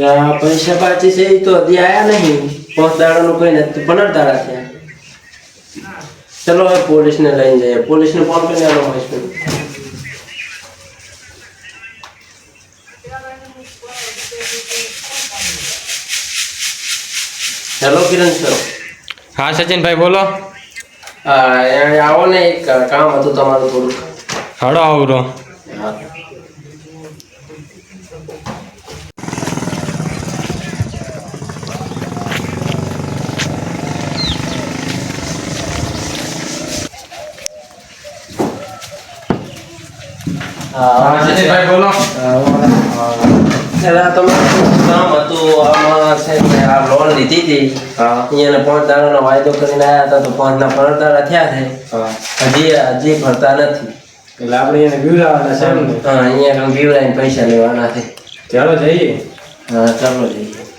આ પૈસા પાછી છે એ તો હજી આયા નહીં. પાંચ દાડાનું કઈ નથી. પંદર દાડા થયા ચલો હવે પોલીસને લઈને જઈએ. પોલીસને ફોન કરીને આલો મહેશભાઈ હેલો કિરણ સર હા સચિનભાઈ બોલો. આવો ને એક કામ હતું તમારું થોડુંક. હડો આવરો. હા. બોલો પેલા તમે કામ આમાં છે આ લોન લીધી હતી અહીંયાને પાંચ વાયદો કરીને આવ્યા હતા તો પાંચના દાડા થયા છે હજી હજી ભરતા નથી એટલે આપણે એને બીવડાવવાના છે હા અહીંયા કંઈ બીવડાઈને પૈસા લેવાના છે ચાલો જઈએ. હા, ચાલો જઈએ.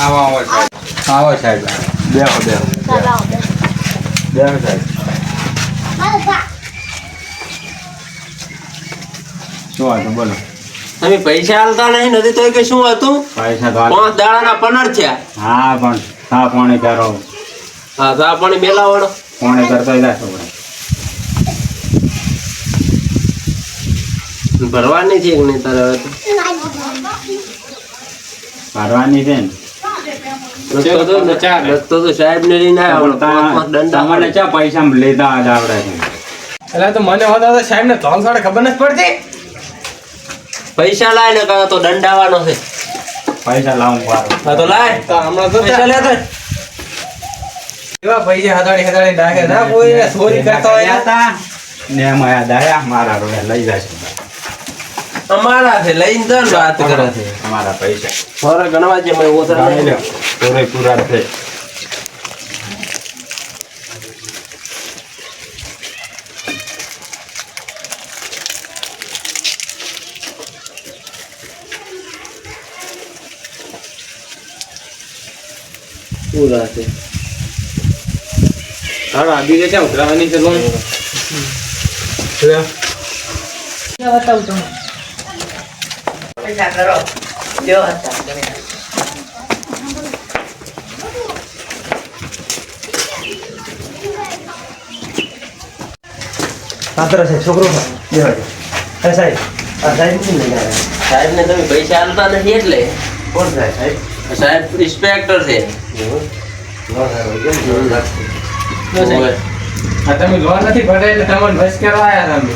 આવો આવો સાહેબ. આવો સાહેબ. બેહો બેહો. બેહો. સાહેબ. શું વાત બોલો. તમે પૈસા આલતા નહીં નથી તો કે શું હતું? પૈસા તો પાંચ દાડાના પનર છે હા પણ સા પાણી કરો હા તો આ પણ મેલાવડો પાણી કરતો જાય ભરવાની છે કે નહીં તારે હવે તો. ભરવાની છે ને? રસ્તો તો સાહેબ ને લઈને આવ્યો પાંચ પાંચ દંડા તમારે ચા પૈસા લેતા જ આવડે એટલે તો મને હોતા તો સાહેબ ને ત્રણ સાડે ખબર નથી પડતી પૈસા લાય ને કાં તો દંડાવાનો છે પૈસા લાવું હા તો લાય તો હમણાં તો પૈસા લે તો એવા પૈસા હતાડી હદાડી ડાકે ના કોઈ ચોરી કરતા હોય ને. આ દાયા મારા રોડે લઈ જશે અમારા છે લઈને તો ને વાત કરે. છે અમારા પૈસા. મારા ગણવા જે મેં ઓતરા લઈ લે પૂરે પૂરા છે. પૂરા છે હા આ બીજે ક્યાં ઉતરાવાની છે લોન સાતરા છે છોકરો દેવા દે સાહેબ આ સાહેબ શું આવ્યા સાહેબ ને તમે પૈસા આલતા નથી એટલે? કોણ સાહેબ? સાહેબ સાહેબ ઇન્સ્પેક્ટર છે. તમે લોન નથી ભરે એટલે તમને બસ કરવા આવ્યા તમે?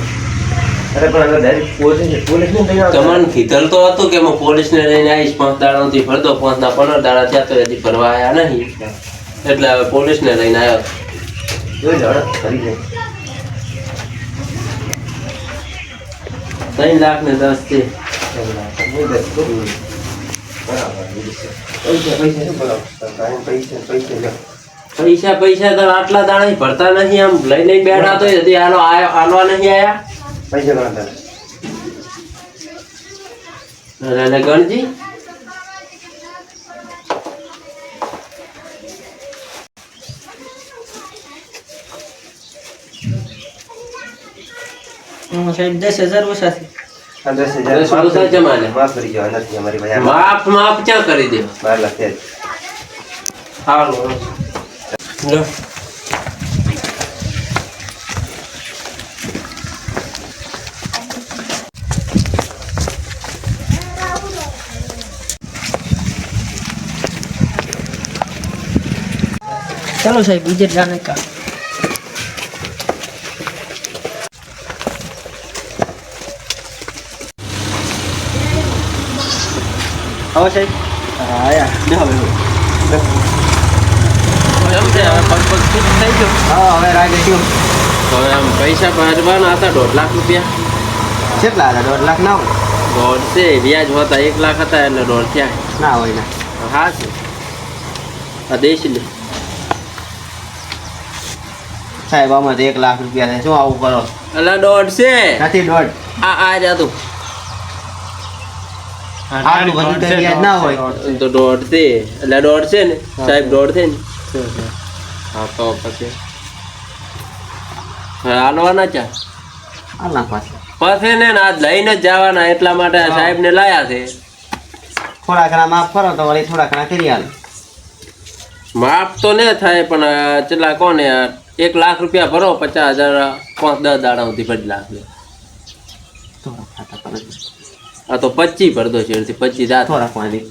અરે પણ અંદર ડાયરેક્ટ પોલીસ પોલીસ ને લઈને તમને કીધેલ તો હતું કે હું પોલીસને લઈને આવીશ પાંચ દાડાથી ફરતો પાંચ ના પંદર દાડા થયા તો હજી ફરવા આવ્યા નહીં. એટલે હવે પોલીસને લઈને આવ્યો જોઈ લો ફરી જાય ત્રણ લાખ ને દસ છે પૈસા પૈસા તો આટલા દાણા ભરતા નથી આમ. લઈ લઈ બેઠા તો હજી આનો આયો આલવા નહીં આયા. અરે અરે ગણજી સાહેબ દસ હજાર ઓછા છે દસ ઓછા છે મારે. માફ માફ ક્યાં કરી દે હાલો લો चलो ચાલો સાહેબ બીજે જાણે કા. આવો સાહેબ. હા યાર બે હવે પૈસા ભરવાના હતા દોઢ લાખ રૂપિયા. કેટલા હતા? દોઢ લાખ ના હોય? દોઢ છે વ્યાજ હોતા એક લાખ હતા એટલે દોઢ થયા. ના હોય ના. હા છે. આ દેશ લે. સાહેબ આમાં એક લાખ રૂપિયા થાય. શું આવું કરો? એટલે દોઢ છે. નથી દોઢ. આ આ રહ્યા આટલું બધું તો વ્યાજ ના હોય. તો દોઢ છે. એટલે દોઢ છે ને? સાહેબ દોઢ છે ને? હા તો પછી. હાલવાના ચા હાલ ના પાસે પછી ને આજ લઈને જ જવાના એટલા માટે સાહેબ ને લાયા છે. થોડા ઘણા માફ કરો તો વળી થોડા ઘણા કરી હાલ માફ તો ને થાય પણ અ, કોને યાર એક લાખ રૂપિયા ભરો પચાસ હજાર પાંચ દસ દાડા સુધી ભરી લાખ આ તો પચી ભરદો છે એનાથી પચી જાત. થોડા પાણી.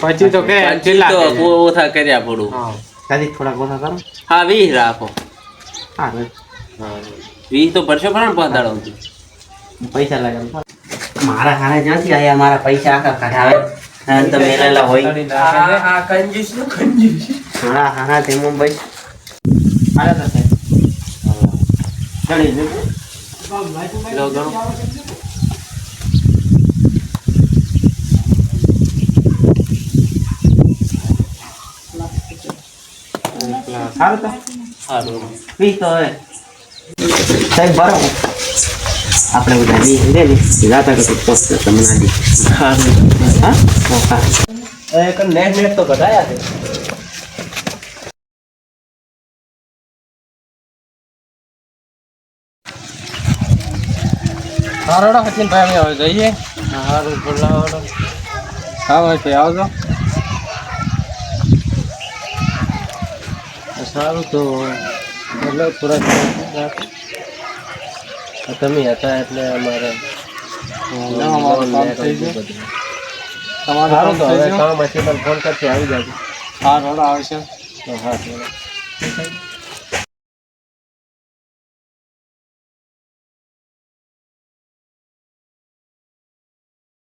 પછી તો કે પચી તો ઓછા કર્યા પડું કાદી થોડા કરો. હા વીસ રાખો. હા વીસ. તો ભરશો ખરા પાંચ દાડા સુધી. પૈસા લાગે મારા હારે જ્યાંથી આયા મારા પૈસા આખા કઢાવે તમે મેલેલા હોય. આ કંજૂસનું કંજૂસ. મારા હારા તે મુંબઈ હારે તો છે ચડી જજો. લો ગણો સારું તો સારું વીસ તો હવે સાહેબ બરાબર આપણે બધા વીસ લે ને જાતા કરતો પોસ્ટ તમને આજી હા હા એક નેટ નેટ તો કઢાયા છે સારોડો સચિન ભાઈ અમે હવે જઈએ. સારું બોલાવો હા ભાઈ આવજો. સારું તો એટલે થોડાક તમે હતા એટલે અમારે તમારું તો હવે? કામ હશે પણ ફોન કરશે આવી જાજો. હા રોડ આવશે. તો હા.